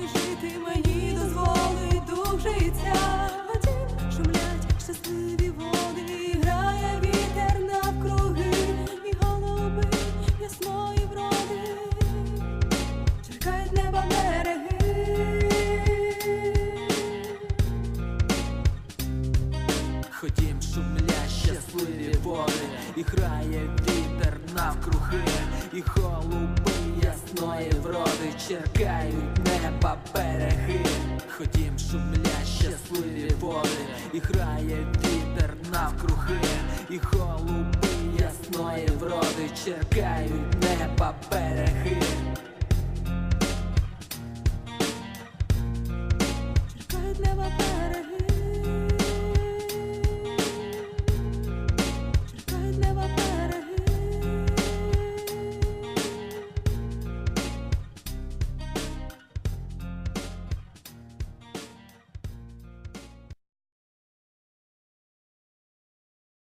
жити мені дозволить дух життя. Шумлять щасливі води, грає вітер навкруги, і голуби ясної вроди, чекають неба береги. Ходім, шумлять щасливі води, і грає вітер навкруги, і голуби ясної чекають неба береги, ходім шумля, щасливі води, і грає вітер навкруги, і голуби ясної вроди, чекають неба береги. Чекають неба береги.